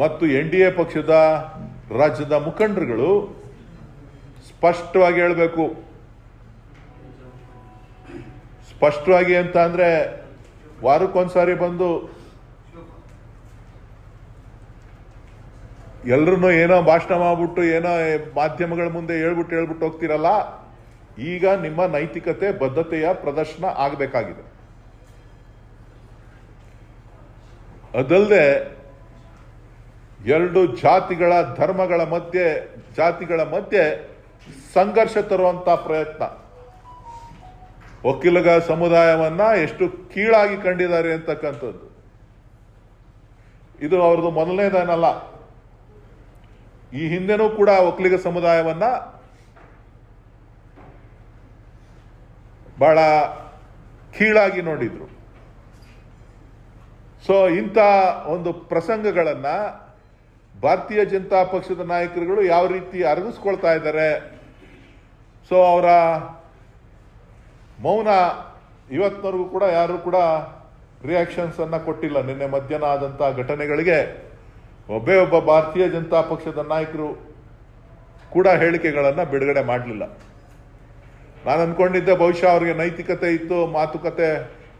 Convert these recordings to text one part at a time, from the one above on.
ಮತ್ತು N D A ಪಕ್ಷದ ರಾಜ್ಯದ ಮುಖಂಡರುಗಳು ಸ್ಪಷ್ಟವಾಗಿ ಹೇಳಬೇಕು. ಸ್ಪಷ್ಟವಾಗಿ ಅಂತ ಅಂದ್ರೆ ವಾರಕ್ಕೊಂದ್ಸಾರಿ ಬಂದು ಎಲ್ರನ್ನೂ ಏನೋ ಭಾಷಣ ಮಾಡ್ಬಿಟ್ಟು, ಏನೋ ಮಾಧ್ಯಮಗಳ ಮುಂದೆ ಹೇಳ್ಬಿಟ್ಟು ಹೇಳ್ಬಿಟ್ಟು ಹೋಗ್ತಿರಲ್ಲ, ಈಗ ನಿಮ್ಮ ನೈತಿಕತೆ, ಬದ್ಧತೆಯ ಪ್ರದರ್ಶನ ಆಗಬೇಕಾಗಿದೆ. ಅದಲ್ಲದೆ ಎರಡು ಜಾತಿಗಳ ಧರ್ಮಗಳ ಮಧ್ಯೆ, ಜಾತಿಗಳ ಮಧ್ಯೆ ಸಂಘರ್ಷ ತರುವಂತ ಪ್ರಯತ್ನ. ವಕೀಲಗ ಸಮುದಾಯವನ್ನ ಎಷ್ಟು ಕೀಳಾಗಿ ಕಂಡಿದ್ದಾರೆ ಅಂತಕ್ಕಂಥದ್ದು. ಇದು ಅವ್ರದ್ದು ಮೊದಲನೇದೇನಲ್ಲ. ಈ ಹಿಂದೆನೂ ಕೂಡ ಒಕ್ಕಲಿಗ ಸಮುದಾಯವನ್ನ ಬಹಳ ಕೀಳಾಗಿ ನೋಡಿದ್ರು. ಸೊ ಇಂಥ ಒಂದು ಪ್ರಸಂಗಗಳನ್ನ ಭಾರತೀಯ ಜನತಾ ಪಕ್ಷದ ನಾಯಕರುಗಳು ಯಾವ ರೀತಿ ಅರಗಿಸ್ಕೊಳ್ತಾ ಇದ್ದಾರೆ? ಸೊ ಅವರ ಮೌನ ಇವತ್ತಿನವರೆಗೂ ಕೂಡ ಯಾರು ಕೂಡ ರಿಯಾಕ್ಷನ್ಸ್ ಅನ್ನ ಕೊಟ್ಟಿಲ್ಲ. ನಿನ್ನೆ ಮಧ್ಯಾಹ್ನ ಆದಂತ ಘಟನೆಗಳಿಗೆ ಒಬ್ಬೇ ಒಬ್ಬ ಭಾರತೀಯ ಜನತಾ ಪಕ್ಷದ ನಾಯಕರು ಕೂಡ ಹೇಳಿಕೆಗಳನ್ನು ಬಿಡುಗಡೆ ಮಾಡಲಿಲ್ಲ. ನಾನು ಅನ್ಕೊಂಡಿದ್ದೆ ಬಹುಶಃ ಅವರಿಗೆ ನೈತಿಕತೆ ಇತ್ತು, ಮಾತುಕತೆ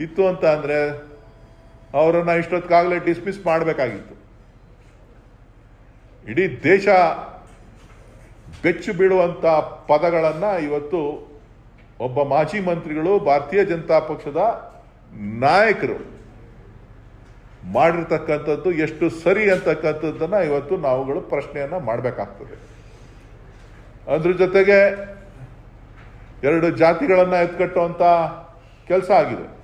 ಇತ್ತು ಅಂತ ಅಂದ್ರೆ ಅವರನ್ನ ಇಷ್ಟೊತ್ತಿಗಾಗಲೇ ಡಿಸ್ಮಿಸ್ ಮಾಡಬೇಕಾಗಿತ್ತು. ಇಡೀ ದೇಶ ಬೆಚ್ಚು ಬೀಳುವಂತ ಪದಗಳನ್ನ ಇವತ್ತು ಒಬ್ಬ ಮಾಜಿ ಮಂತ್ರಿಗಳು, ಭಾರತೀಯ ಜನತಾ ಪಕ್ಷದ ನಾಯಕರು ಮಾಡಿರ್ತಕ್ಕಂಥದ್ದು ಎಷ್ಟು ಸರಿ ಅಂತಕ್ಕಂಥದ್ದನ್ನು ಇವತ್ತು ನಾವುಗಳು ಪ್ರಶ್ನೆಯನ್ನ ಮಾಡಬೇಕಾಗ್ತದೆ. ಅದ್ರ ಜೊತೆಗೆ ಎರಡು ಜಾತಿಗಳನ್ನ ಎತ್ಕಟ್ಟುವಂತ ಕೆಲಸ ಆಗಿದೆ.